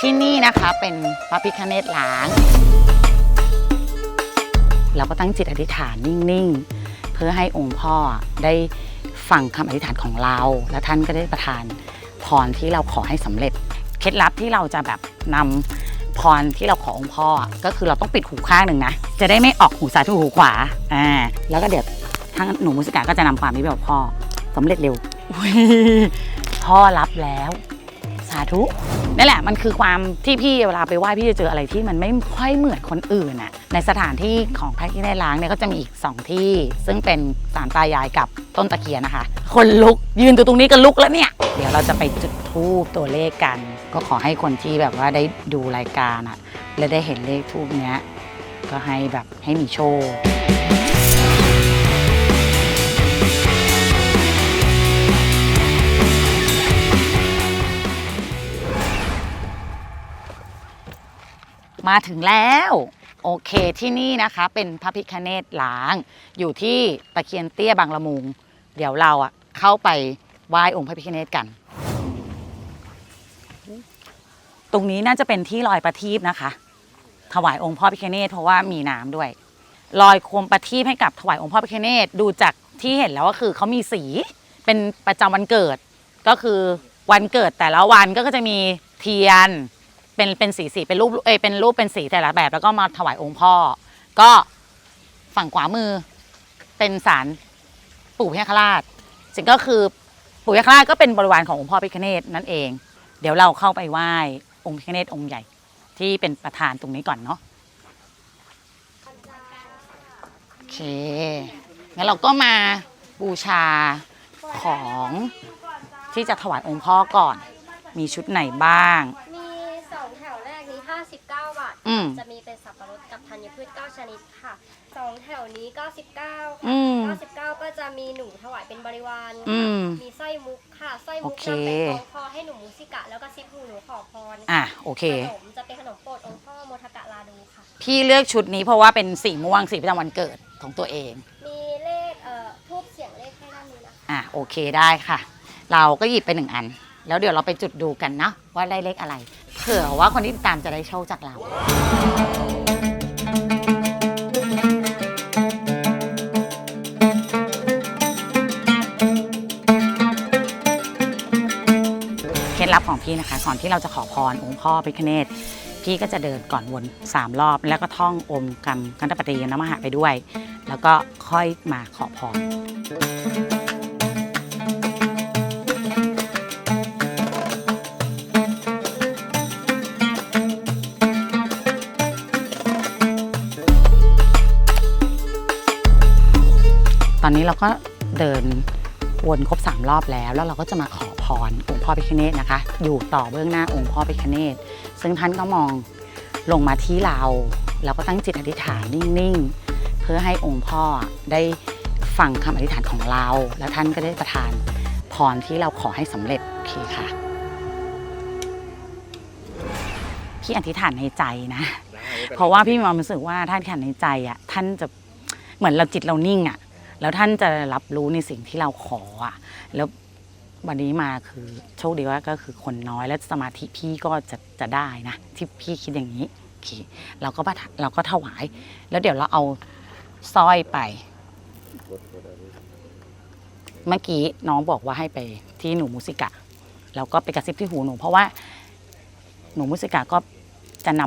ที่นี่นะคะเป็นพระพิฆเนศล้าง เราก็ตั้งจิตอธิษฐานนิ่งๆ เพื่อให้องค์พ่อได้ฟังคำอธิษฐานของเรา และท่านก็ได้ประทานพรที่เราขอให้สำเร็จ เคล็ดลับที่เราจะแบบนำพรที่เราขอองค์พ่อ ก็คือเราต้องปิดหูข้างหนึ่งนะ จะได้ไม่ออกหูซ้ายทุกหูขวาอ่าแล้วก็เดี๋ยวทางหนูมุสิกาก็จะนำความนี้ไปบอกพ่อสำเร็จเร็วอุ๊ยพ่อรับแล้วสา ธุนั่นแหละมันคือความที่พี่เวลาไปไหว้พี่จะเจออะไรที่มันไม่ค่อยเหมือนคนอื่นอะในสถานที่ของพระที่ได้ล้างเนี่ยก็จะมีอีกสองที่ ซึ่งเป็นสารตายายกับต้นตะเคียนนะคะ คนลุกยืนตัวตรงนี้ก็ลุกแล้วเนี่ย เดี๋ยวเราจะไปจุดทูบตัวเลขกัน ก็ขอให้คนที่แบบว่าได้ดูรายการอะและได้เห็นเลขทูบเนี้ยก็ให้แบบให้มีโชค มาถึงแล้ว โอเคที่นี่นะคะเป็นพระพิคเนตหลาง อยู่ที่ตะเคียนเตี้ยบางละมุง เดี๋ยวเราอะเข้าไปไหว้องค์พระพิคเนตกัน ตรงนี้น่าจะเป็นที่ลอยประทีปนะคะ ถวายองค์พ่อพิคเนตเพราะว่ามีน้ำด้วย ลอยโคมประทีปให้กับถวายองค์พ่อพิคเนตดูจากที่เห็นแล้วก็คือเขามีสีเป็นประจำวันเกิด ก็คือวันเกิดแต่ละวันก็จะมีเทียน เป็นเป็นสีสีเป็นรูปเอยเป็นรูปเป็นสีแต่ละแบบ แล้วก็มาถวายองค์พ่อ ก็ฝั่งขวามือ เป็นศาลปู่พญาคราชซึ่งก็คือปู่พญาคราชก็เป็นบริวารขององค์พ่อพิคเนตนั่นเอง เดี๋ยวเราเข้าไปไหว้องค์พิคเนตองค์ใหญ่ ที่เป็นประธานตรงนี้ก่อนเนาะโอเคงั้นเราก็มาบูชาของที่จะถวายองค์พ่อก่อน มีชุดไหนบ้าง มีสองแถวแรกนี้ 59 บาท อืม จะมีเป็นสับปะรดกับธัญพืช 9 ชนิดค่ะสองแถวนี้ 99 อืมค่ะ99 ก็จะมีหนูถวายเป็นบริวารอืมมีสร้อยมุกค่ะสร้อยมุกโอเคจะเป็นของคอให้หนูมุสิกะ แล้วก็ซิปหูหนูขอพรอะโอเค ขนมจะเป็นขนมโปรดองค์พ่อโมทกะลาดูค่ะ พี่เลือกชุดนี้เพราะว่าเป็นสีม่วงสีประจำวันเกิดของตัวเอง มีเลขเอ่อทูบเสียงเลขให้ด้านนี้นะคะ อะโอเคได้ค่ะ เราก็หยิบไปหนึ่งอัน แล้วเดี๋ยวเราไปจุดดูกันนะว่าได้เลขอะไร เผื่อว่าคนที่ติดตามจะได้โชคจากเรา เคล็ดลับของพี่นะคะ ก่อนที่เราจะขอพรองค์พ่อพิคเนตพี่ก็จะเดินก่อนวน 3 รอบ แล้วก็ท่องอมกรรมกันตปฏิยนมหะไปด้วย แล้วก็ค่อยมาขอพร ตอนนี้เราก็เดินวนครบสามรอบแล้ว แล้วเราก็จะมาขอพรองค์พ่อพิคเนตนะคะ อยู่ต่อเบื้องหน้าองค์พ่อพิคเนตซึ่งท่านก็มองลงมาที่เราแล้วก็ตั้งจิตอธิษฐานนิ่งๆ เพื่อให้องค์พ่อได้ฟังคำอธิษฐานของเรา แล้วท่านก็ได้ประทานพรที่เราขอให้สำเร็จโอเคค่ะพี่อธิษฐานในใจนะ เพราะว่าพี่มีความรู้สึกว่าท่านอธิษฐานในใจอะท่านจะเหมือนเราจิตเรานิ่งอะ แล้วท่านจะรับรู้ในสิ่งที่เราขออะแล้ววันนี้มาคือโชคดีว่าก็คือคนน้อยและสมาธิพี่ก็จะจะได้นะที่พี่คิดอย่างนี้โอเคเราก็เราก็ถวาย แล้วเดี๋ยวเราเอาสร้อยไป เมื่อกี้น้องบอกว่าให้ไปที่หนูมุสิกะแล้วก็ไปกระซิบที่หูหนู เพราะว่าหนูมุสิกะก็จะน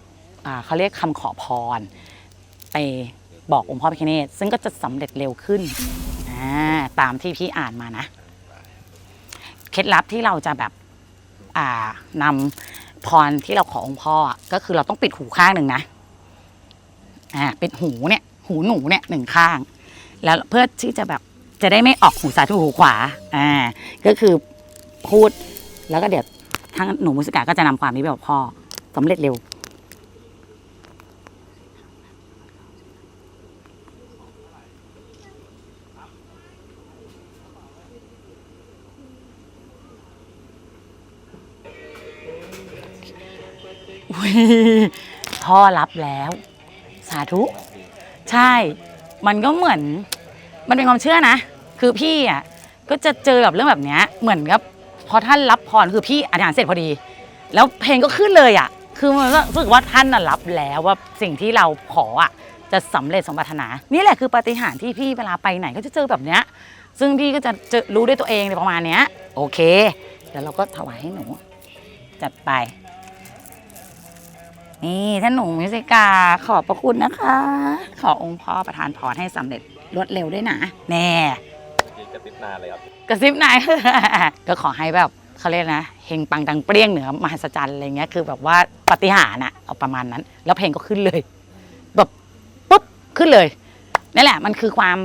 ำเขาเรียกคำขอพรไป บอกองค์พ่อพิคเนตซึ่งก็จะสำเร็จเร็วขึ้นาตามที่พี่อ่านมานะ เคล็ดลับที่เราจะแบบอ่านำพรที่เราขอองค์พ่อก็คือเราต้องปิดหูข้างหนึ่งนะอ่าปิดหูเนี่ย หูหนูเนี่ยหนึ่งข้าง แล้วเพื่อที่จะแบบจะได้ไม่ออกหูซ้ายทุกหูขวาอ่าก็คือพูดแล้วก็เดี๋ยวทางหนูมุสิกาก็จะนำความนี้ไปบอกพ่อสำเร็จเร็ว พ่อรับแล้ว สาธุ ใช่ มันก็เหมือน มันเป็นความเชื่อนะ คือพี่อะก็จะเจอแบบเรื่องแบบเนี้ยเหมือนกับพอท่านรับพรคือพี่อธิษฐานเสร็จพอดี แล้วเพลงก็ขึ้นเลยอะ คือมันรู้สึกว่าท่านน่ะรับแล้วว่าสิ่งที่เราขออะจะสำเร็จสมปรารถนา นี่แหละคือปาฏิหาริย์ที่พี่เวลาไปไหนก็จะเจอแบบเนี้ย ซึ่งพี่ก็จะเจอรู้ด้วยตัวเองในประมาณเนี้ย โอเค เดี๋ยวเราก็ถวายให้หนู จัดไป นี่ท่านหนูมิวสิกาขอบพระคุณนะคะ ขอองค์พ่อประทานพรให้สำเร็จรวดเร็วด้วยนะแน่กินกระติบนานเลยครับกระซิบนาย ก็ขอให้แบบเขาเรียกนะเฮงปังดังเปรี้ยงเหนือมหัศจรรย์อะไรเงี้ยคือแบบว่าปาฏิหารย์อะเอาประมาณนั้น แล้วเพลงก็ขึ้นเลยแบบปุ๊บขึ้นเลยนั่นแหละมันคือความ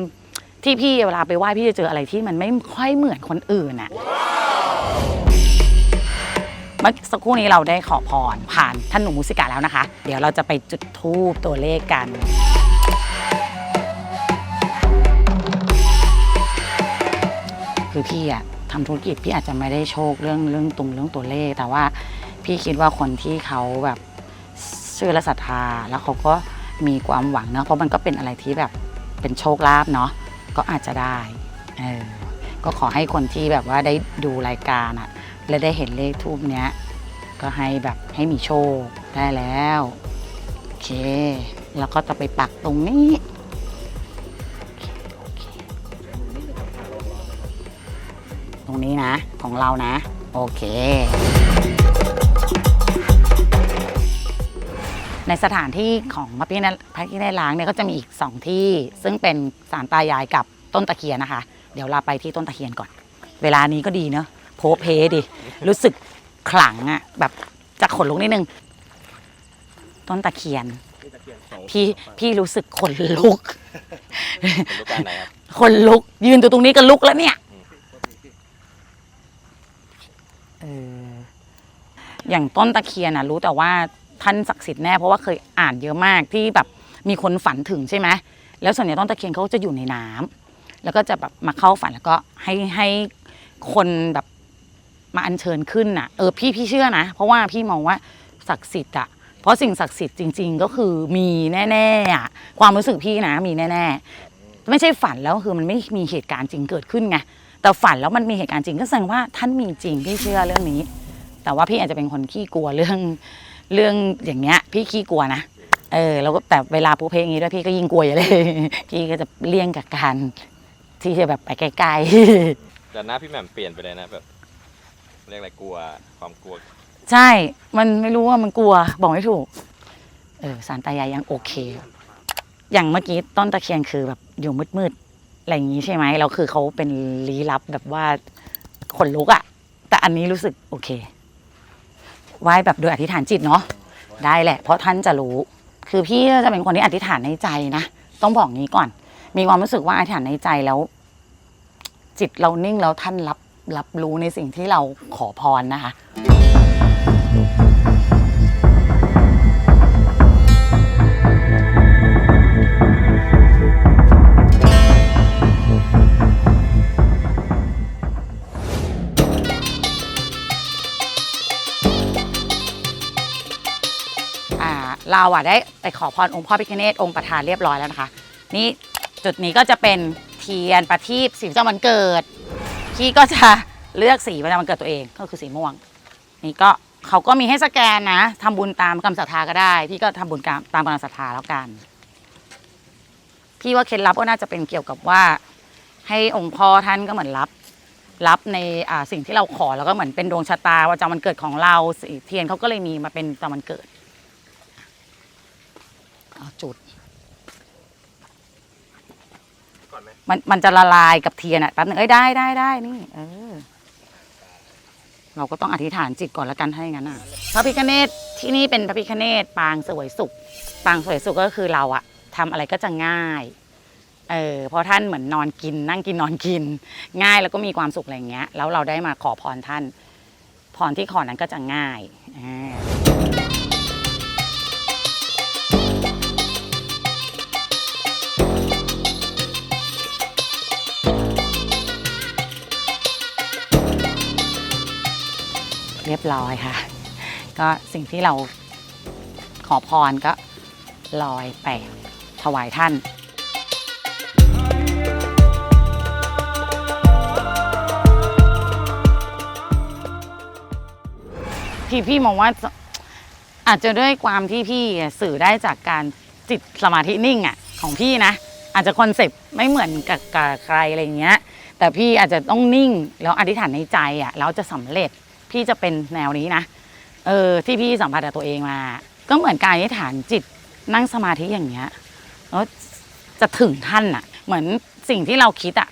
ที่พี่เวลาไปไหว้พี่จะเจออะไรที่มันไม่ค่อยเหมือนคนอื่นอะเมื่อสักครู่นี้เราได้ขอพรผ่านท่านหนุ่มมุสิกาแล้วนะคะ เดี๋ยวเราจะไปจุดธูปตัวเลขกันคือพี่อะทำธุรกิจพี่อาจจะไม่ได้โชคเรื่องเรื่องตรงเรื่องตัวเลข แต่ว่าพี่คิดว่าคนที่เขาแบบเชื่อและศรัทธาแล้วเขาก็มีความหวังเนอะเพราะมันก็เป็นอะไรที่แบบเป็นโชคลาภเนาะก็อาจจะได้เออก็ขอให้คนที่แบบว่าได้ดูรายการอะ และได้เห็นเลขทูปเนี้ย ก็ให้แบบให้มีโชคได้แล้วโอเค แล้วก็จะไปปักตรงนี้ตรงนี้นะของเรานะ โอเค ในสถานที่ของพระพิฆเนพระพิฆเนศล้างเนี่ยก็จะมีอีกสองที่ ซึ่งเป็นสารตายายกับต้นตะเคียนนะคะ เดี๋ยวเราไปที่ต้นตะเคียนก่อน เวลานี้ก็ดีเนอะ โพเพดิ รู้สึกขลังอะแบบจะขนลุกนิดนึง ต้นตะเคียน พี่พี่รู้สึกขนลุกเป็นลูกการไหนครับคนลุก ยืนตัวตรงนี้ก็ลุกแล้วเนี่ยเอออย่างต้นตะเคียนน่ะ รู้แต่ว่าท่านศักดิ์สิทธิ์แน่เพราะว่าเคยอ่านเยอะมากที่แบบมีคนฝันถึงใช่ไหมแล้วส่วนใหญ่ต้นตะเคียนเขาจะอยู่ในน้ำแล้วก็จะแบบมาเข้าฝันแล้วก็ให้ให้คนแบบ มาอัญเชิญขึ้นน่ะเออพี่พี่เชื่อนะ เพราะว่าพี่มองว่าศักดิ์สิทธิ์อะเพราะสิ่งศักดิ์สิทธิ์จริง ๆ ก็คือมีแน่ๆอะความรู้สึกพี่นะมีแน่ๆไม่ใช่ฝันแล้วคือมันไม่มีเหตุการณ์จริงเกิดขึ้นไงแต่ฝันแล้วมันมีเหตุการณ์จริงก็แสดงว่าท่านมีจริงพี่เชื่อเรื่องนี้ แต่ว่าพี่อาจจะเป็นคนขี้กลัวเรื่องเรื่องอย่างเงี้ย พี่ขี้กลัวนะเออแล้วก็แต่เวลาปูเพลงนี้ด้วยพี่ก็ยิ่งกลัวอยู่เลย พี่ก็จะเลี่ยงกับการที่จะแบบไปใกล้ๆแต่หน้าพี่แหม่มเปลี่ยนไปเลยนะแบบ เรียกอะไรกลัวความกลัวใช่ มันไม่รู้ว่ามันกลัว บอกไม่ถูก เออสารตายายยังโอเค อย่างเมื่อกี้ต้นตะเคียนคือแบบอยู่มืดๆอะไรอย่างนี้ใช่ไหมแล้วคือเขาเป็นลี้ลับแบบว่าขนลุกอะแต่อันนี้รู้สึกโอเคไหว้แบบโดยอธิษฐานจิตเนาะได้แหละ เพราะท่านจะรู้ คือพี่จะเป็นคนที่อธิษฐานในใจนะต้องบอกงี้ก่อน มีความรู้สึกว่าอธิษฐานในใจแล้ว จิตเรานิ่งแล้วท่านรับ รับรู้ในสิ่งที่เราขอพรนะคะ อ่าเราอะได้ไปขอพรองค์พ่อพิฆเนศองค์ประธานเรียบร้อยแล้วนะคะ นี่จุดนี้ก็จะเป็นเทียนประทีปสีประจำวันเกิด พี่ก็จะเลือกสีประจำวันเกิดตัวเองก็คือสีม่วง นี่ก็เขาก็มีให้สแกนนะทำบุญตามกำลังศรัทธาก็ได้ พี่ก็ทำบุญตามตามกำลังศรัทธาแล้วกัน พี่ว่าเคล็ดลับก็น่าจะเป็นเกี่ยวกับว่า ให้องค์พ่อท่านก็เหมือนรับ รับในอ่าสิ่งที่เราขอแล้วก็เหมือนเป็นดวงชะตาประจำวันเกิดของเราสีเทียนเขาก็เลยมีมาเป็นประจำวันเกิดเอาจุด ก่อนไห มันมันจะละลายกับเทียนอะแป๊บนึงเอ้ยได้ได้ได้นี่ เออ เราก็ต้องอธิษฐานจิตก่อนแล้วกันถ้งั้นอะพระพิฆเนศที่นี่เป็นพระพิฆเนศปางสวยสุข ปางสวยสุขก็คือเราอะทำอะไรก็จะง่าย เออเพราะท่านเหมือนนอนกิน นั่งกินนอนกิน ง่ายแล้วก็มีความสุขอะไรเงี้ย แล้วเราได้มาขอพรท่าน พรที่ขอนั้นก็จะง่ายอ่า เรียบร้อยค่ะ ก็สิ่งที่เราขอพรก็ลอยไปถวายท่านพี่พี่มองว่าอาจจะด้วยความที่พี่สื่อได้จากการจิตสมาธินิ่งอะของพี่นะ อาจจะคอนเซปต์ไม่เหมือนกับใครอะไรเงี้ย แต่พี่อาจจะต้องนิ่งแล้วอธิษฐานในใจอะแล้วจะสำเร็จ พี่จะเป็นแนวนี้นะ เออ ที่พี่สัมผัสกับตัวเองมา ก็เหมือนการอธิษฐานจิตนั่งสมาธิอย่างเงี้ยแล้วจะถึงท่านอะเหมือนสิ่งที่เราคิดอะ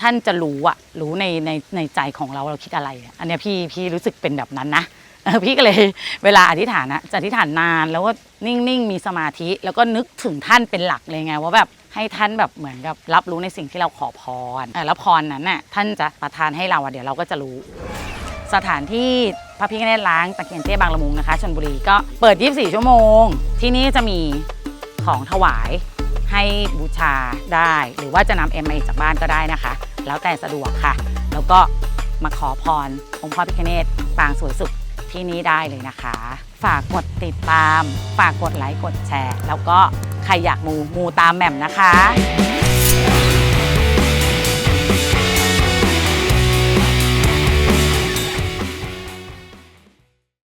ท่านจะรู้อะรู้ในในในใจของเราเราคิดอะไรอะอันเนี้ยพี่พี่รู้สึกเป็นแบบนั้นนะเออพี่ก็เลยเวลาอธิษฐานนะจะอธิษฐานนานแล้วก็นิ่งๆมีสมาธิ แล้วก็นึกถึงท่านเป็นหลักเลยไงว่าแบบให้ท่านแบบเหมือนกับรับรู้ในสิ่งที่เราขอพรแล้วพรนั้นน่ะท่านจะประทานให้เราอะเดี๋ยวเราก็จะรู้ สถานที่พระพิฆเนศล้างตะเกียนเตี้ยบางละมุงนะคะชนบุรีก็เปิด 24 ชั่วโมง ที่นี่จะมีของถวายให้บูชาได้ หรือว่าจะนำเอ็มมาจากบ้านก็ได้นะคะ แล้วแต่สะดวกค่ะ แล้วก็มาขอพรองค์พ่อพิฆเนศปางสวยสุดที่นี่ได้เลยนะคะ ฝากกดติดตาม ฝากกดไลค์กดแชร์ แล้วก็ใครอยากมูมูตามแหม่มนะคะ